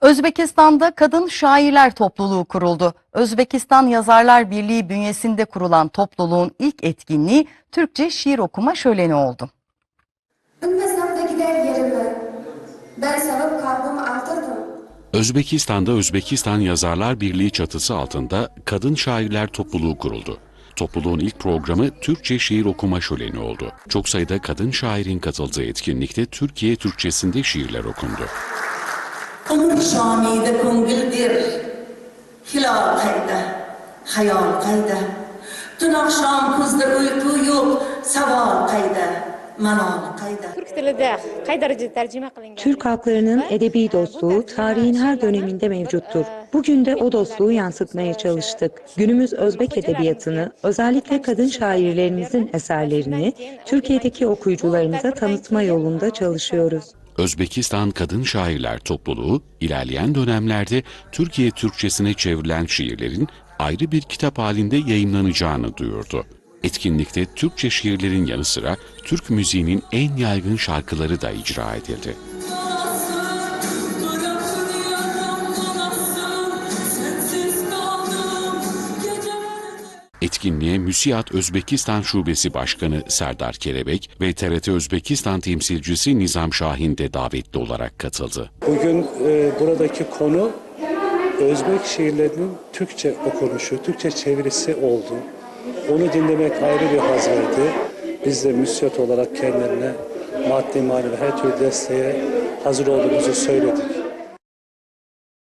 Özbekistan'da kadın şairler topluluğu kuruldu. Özbekistan Yazarlar Birliği bünyesinde kurulan topluluğun ilk etkinliği Türkçe şiir okuma şöleni oldu. Bilmesem de gider yerime. Ben sevip kalbimi aldırdım. Özbekistan'da Özbekistan Yazarlar Birliği çatısı altında kadın şairler topluluğu kuruldu. Topluluğun ilk programı Türkçe şiir okuma şöleni oldu. Çok sayıda kadın şairin katıldığı etkinlikte Türkiye Türkçesinde şiirler okundu. Umr şamide ko'ngildir hilol qayda hayol qayda tun oqshom kuzda uyqu yo'q savol qayda Türk tilida qay darajada tarjima qilingan? Türk halklarının edebi dostluğu tarihin her döneminde mevcuttur. Bugün de o dostluğu yansıtmaya çalıştık. Günümüz Özbek edebiyatını, özellikle kadın şairlerimizin eserlerini Türkiye'deki okuyucularımıza tanıtma yolunda çalışıyoruz. Özbekistan Kadın Şairler Topluluğu, ilerleyen dönemlerde Türkiye Türkçesine çevrilen şiirlerin ayrı bir kitap halinde yayımlanacağını duyurdu. Etkinlikte Türkçe şiirlerin yanı sıra Türk müziğinin en yaygın şarkıları da icra edildi. Etkinliğe Müsiyat Özbekistan Şubesi Başkanı Serdar Kelebek ve TRT Özbekistan temsilcisi Nizam Şahin de davetli olarak katıldı. Bugün e, buradaki konu Özbek şiirlerinin Türkçe okunuşu, Türkçe çevirisi oldu. Onu dinlemek ayrı bir haz verdi. Biz de müsiyat olarak kendilerine maddi manevi her türlü desteğe hazır olduğumuzu söyledik.